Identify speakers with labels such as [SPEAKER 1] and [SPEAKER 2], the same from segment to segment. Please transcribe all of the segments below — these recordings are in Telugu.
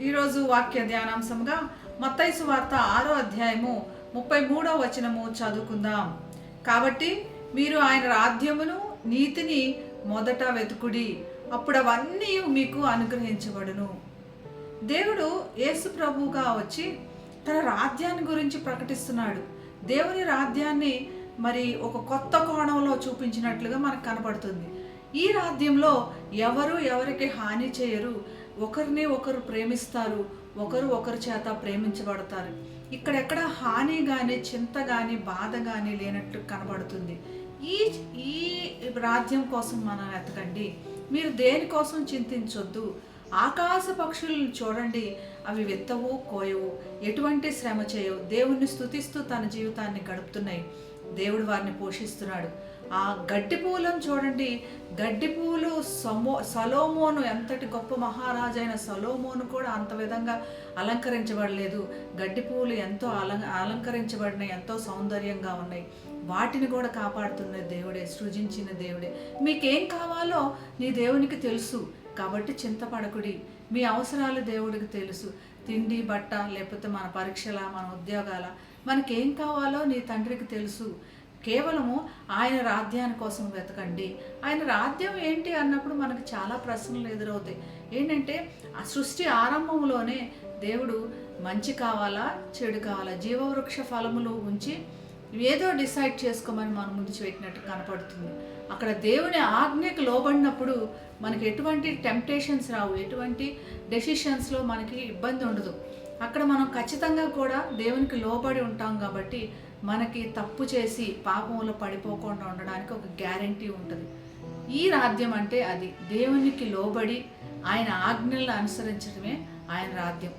[SPEAKER 1] ఈరోజు వాక్య ధ్యానాంశంగా మత్తైసు వార్త ఆరో అధ్యాయము ముప్పై మూడో వచనము చదువుకుందాం. కాబట్టి మీరు ఆయన రాధ్యమును నీతిని మొదట వెతుకుడి. అప్పుడు అవన్నీ మీకు అనుగ్రహించబడును. దేవుడు యేసు ప్రభువుగా వచ్చి తన రాజ్యాన్ని గురించి ప్రకటిస్తున్నాడు. దేవుని రాజ్యాన్ని మరి ఒక కొత్త కోణంలో చూపించినట్లుగా మనకు కనపడుతుంది ఈ రాజ్యంలో ఎవరు ఎవరికి హాని చేయరు. ఒకరిని ఒకరు ప్రేమిస్తారు. ఒకరు ఒకరి చేత ప్రేమించబడతారు. ఇక్కడెక్కడ హాని కానీ చింత కానీ బాధ కానీ లేనట్టు కనబడుతుంది. ఈ ఈ రాజ్యం కోసం మనం ఎతకండి మీరు దేనికోసం చింతించొద్దు. ఆకాశ పక్షులను చూడండి అవి విత్తవు కోయవు. ఎటువంటి శ్రమ చేయవు దేవుణ్ణి స్తుతిస్తూ తన జీవితాన్ని గడుపుతున్నాయి. దేవుడు వారిని పోషిస్తున్నాడు. ఆ గడ్డి పువ్వులను చూడండి. గడ్డి పువ్వులు సమో సలోమోను ఎంతటి గొప్ప మహారాజైన సలోమోను కూడా అంత విధంగా అలంకరించబడలేదు. గడ్డి పువ్వులు ఎంతో అలం అలంకరించబడినాయి ఎంతో సౌందర్యంగా ఉన్నాయి. వాటిని కూడా కాపాడుతున్న దేవుడే సృజించిన దేవుడే. మీకేం కావాలో నీ దేవునికి తెలుసు. కాబట్టి చింతపడకుడి. మీ అవసరాలు దేవుడికి తెలుసు. తిండి బట్ట లేకపోతే మన పరీక్షల మన ఉద్యోగాల. మనకేం కావాలో నీ తండ్రికి తెలుసు. కేవలము ఆయన రాధ్యాన్ని కోసం వెతకండి. ఆయన రాధ్యం ఏంటి అన్నప్పుడు మనకు చాలా ప్రశ్నలు ఎదురవుతాయి. ఏంటంటే ఆ సృష్టి ఆరంభంలోనే దేవుడు మంచి కావాలా చెడు కావాలా జీవవృక్ష ఫలములు ఉంచి ఏదో డిసైడ్ చేసుకోమని మనం ముందు పెట్టినట్టు కనపడుతుంది. అక్కడ దేవుని ఆజ్ఞకు లోబడినప్పుడు మనకి ఎటువంటి టెంప్టేషన్స్ రావు ఎటువంటి డెసిషన్స్లో మనకి ఇబ్బంది ఉండదు. అక్కడ మనం ఖచ్చితంగా కూడా దేవునికి లోబడి ఉంటాం కాబట్టి మనకి తప్పు చేసి పాపంలో పడిపోకుండా ఉండడానికి ఒక గ్యారంటీ ఉంటుంది. ఈ రాద్యం అంటే అది. దేవునికి లోబడి ఆయన ఆజ్ఞలను అనుసరించడమే ఆయన రాద్యం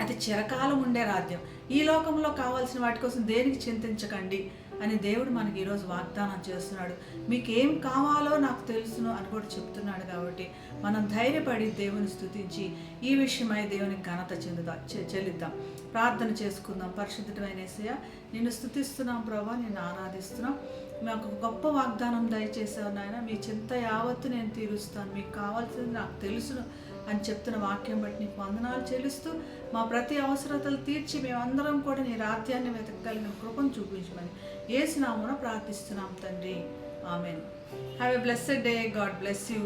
[SPEAKER 1] అది చిరకాలం ఉండే రాజ్యం. ఈ లోకంలో కావాల్సిన వాటి కోసం దేనికి చింతించకండి? అని దేవుడు మనకి ఈరోజు వాగ్దానం చేస్తున్నాడు. మీకు ఏం కావాలో నాకు తెలుసును అని కూడా చెప్తున్నాడు కాబట్టి మనం ధైర్యపడి దేవుని స్థుతించి ఈ విషయమై దేవునికి ఘనత చెందుదా చెల్లిద్దాం. ప్రార్థన చేసుకుందాం. పరిశుద్ధమైన సయ నిన్ను స్థుతిస్తున్నాం ప్రభా నిన్ను ఆరాధిస్తున్నాం. మాకు గొప్ప వాగ్దానం దయచేసావు నాయన. మీ చింత యావత్తు నేను తీరుస్తాను. మీకు కావాల్సింది నాకు తెలుసును అని చెప్తున్న వాక్యం బట్టి నీకు వందనాలు చెల్లిస్తూ మా ప్రతి అవసరతలు తీర్చి మేమందరం కూడా నీ రాజ్యాన్ని వెతకగలిగిన కృపను చూపించమని ఏసునామున ప్రార్థిస్తున్నాం తండ్రి. Amen. Have a blessed day God bless you